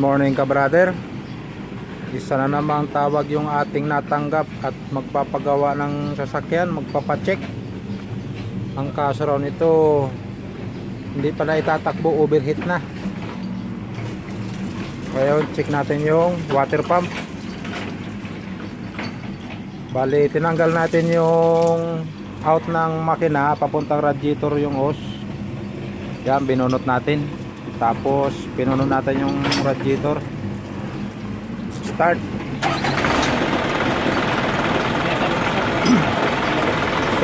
Morning ka brother Isa na namang tawag yung ating natanggap At magpapagawa ng sasakyan Magpapacheck. Ang kaso raw nito Hindi pa na itatakbo overheat na. Kaya check natin yung water pump. Bali tinanggal natin yung Out ng makina Papuntang radiator yung hose. Yan binunot natin tapos pinunod natin yung radiator. Start.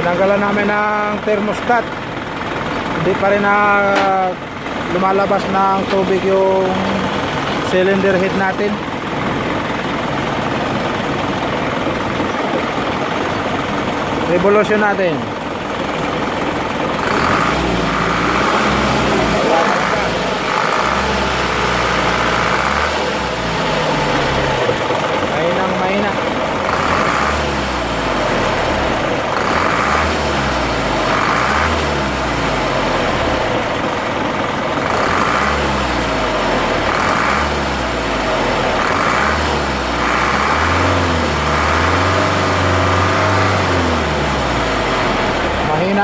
Tinanggalan namin ng thermostat. Hindi pa rin na lumalabas ng tubig yung cylinder head natin. Revolution natin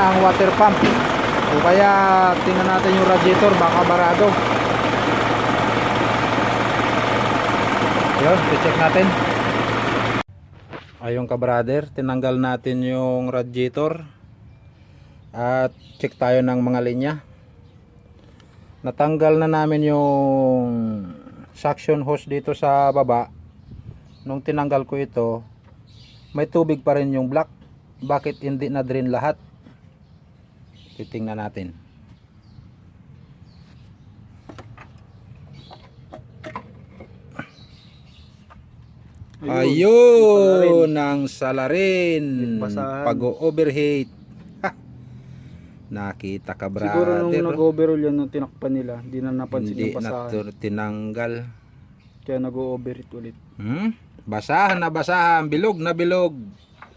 ang water pump. O kaya tingnan natin yung radiator baka barado. Yun, check natin. Ayun ka brother, tinanggal natin yung radiator at check tayo ng mga linya. Natanggal na namin yung suction hose dito sa baba. Nung tinanggal ko ito, may tubig pa rin yung black. Bakit hindi na drain lahat? Titingnan natin. Ayun, ang salarin. Pag-overheat. Nakita ka, brother. Siguro nung nag-overall yan nung tinakpan nila, di na napansin Hindi yung na basahan. tur- tinanggal. Kaya nag-overheat ulit. Hmm? Basahan na basahan, bilog na bilog.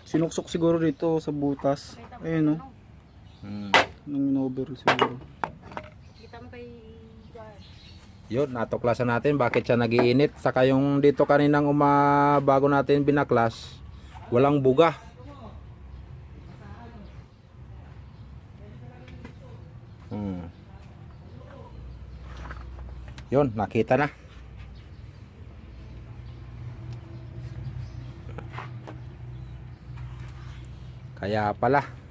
Sinuksok siguro dito sa butas. Ayun no, Hmm. Nung in-overall siguro. Kita mo kay Jar. Yun, natuklasan natin bakit siya nagiinit. Saka yung dito kaninang uma bago natin binaklas, walang buga. Hmm. Yun, nakita na. Kaya pala.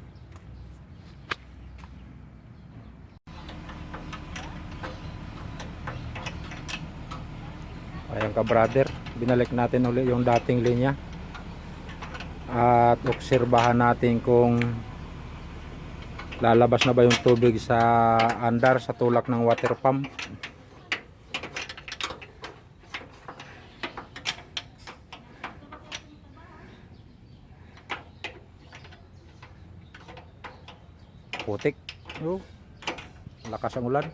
Ayan ka brother, binalik natin uli yung dating linya. At obserbahan natin kung lalabas na ba yung tubig sa andar sa tulak ng water pump. Putik. Oh. Lakas ang ulan.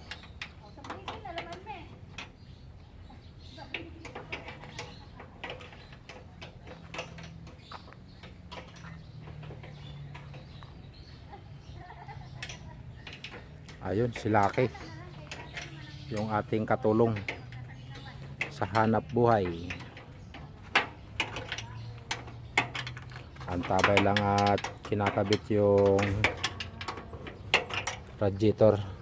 Ayun, si Lucky. Yung ating katulong sa hanap buhay. Antabay lang at kinakabit yung radiator.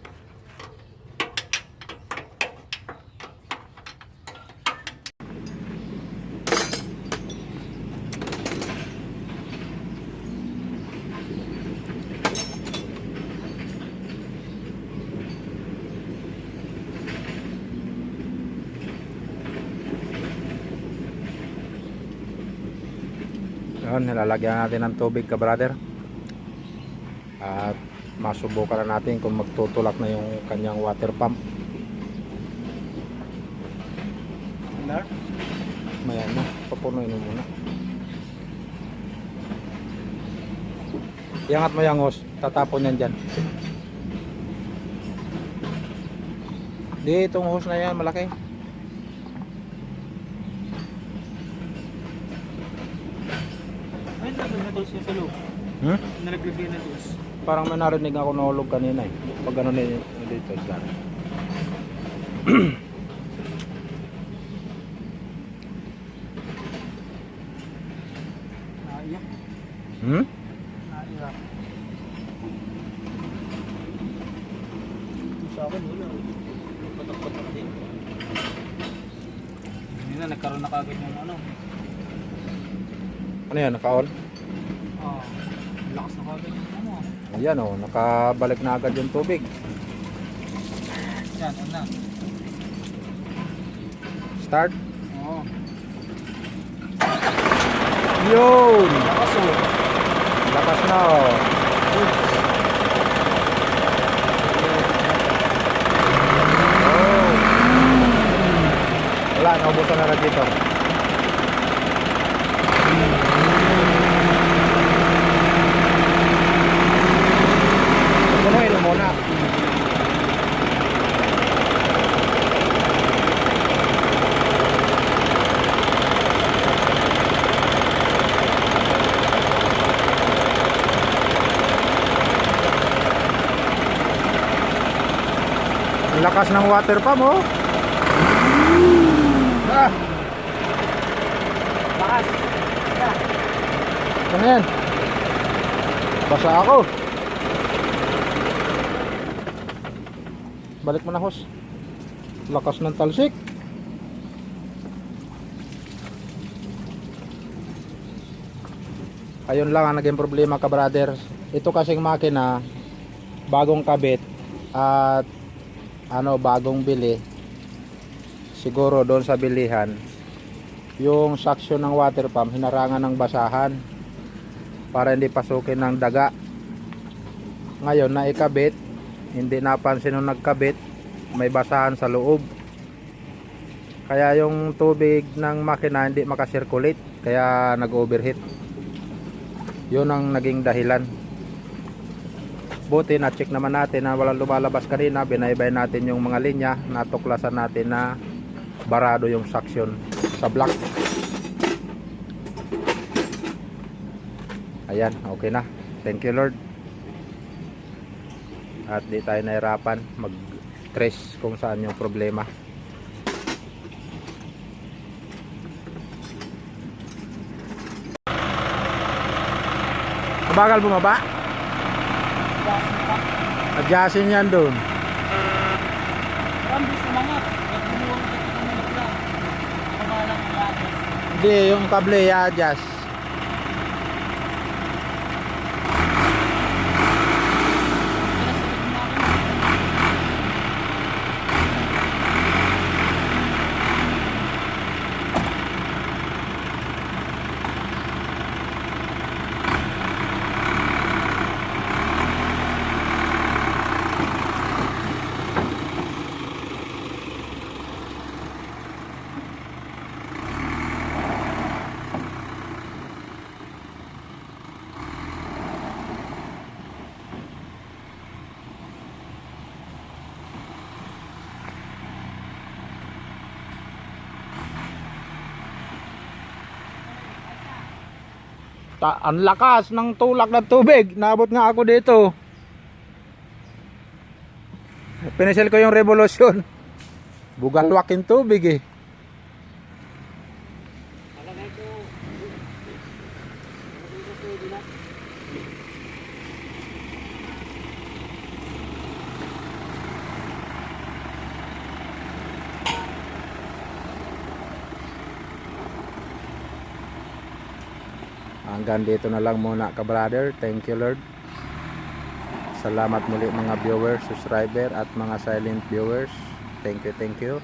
Yun, nilalagyan natin ng tubig ka brother. At masubukan na natin kung magtutulak na yung kanyang water pump. Maya na, papunuin mo muna. Iangat mo yung hose, tatapon yan dyan. Di, itong hose na yan, malaki. Hmm? Nalaglagay na dos. Parang may narinig ako na hulog kanina eh. Pag ano na dito, Edgar. hmm? Sa akin, wala. Patak-patak din. Hindi na, nagkaroon na ng ano. Ano yan, naka-on? Ah, lakas na kagad yung ano. Ayan oh, nakabalik na agad yung tubig. Yan, na. Start. Oo. Yun! Lakas oh. Lakas na oh. Oh. Wala, naubusan na rin dito. Punuin mo muna. Lakas ng water pump oh. Ah, Lakas. ano yan? Basa ako. Balik mo na hos. Lakas ng talsik. Ayun lang ang naging problema ka brothers. Ito kasing makina bagong kabit at ano bagong bili siguro doon sa bilihan yung suction ng water pump hinarangan ng basahan para hindi pasukin ng daga ngayon na ikabit hindi napansin nung nagkabit. May basahan sa loob. Kaya yung tubig ng makina hindi makasirculate kaya nag overheat yun ang naging dahilan. Buti na check naman natin na walang lumalabas kanina. Binaybay natin yung mga linya. Natuklasan natin na barado yung suction sa block. Ayan okay na. Thank you lord at di tayo nahirapan mag trace kung saan yung problema Mabagal bumaba? Adjustin yan doon. Hindi, yung kable i-adjust. Ta ang lakas ng tulak ng tubig. Naabot nga ako dito. Pinisil ko yung revolusyon. Bugalwak yung tubig eh. Hanggang dito na lang muna ka brother. Thank you Lord. Salamat muli mga viewers, subscriber at mga silent viewers. Thank you, thank you.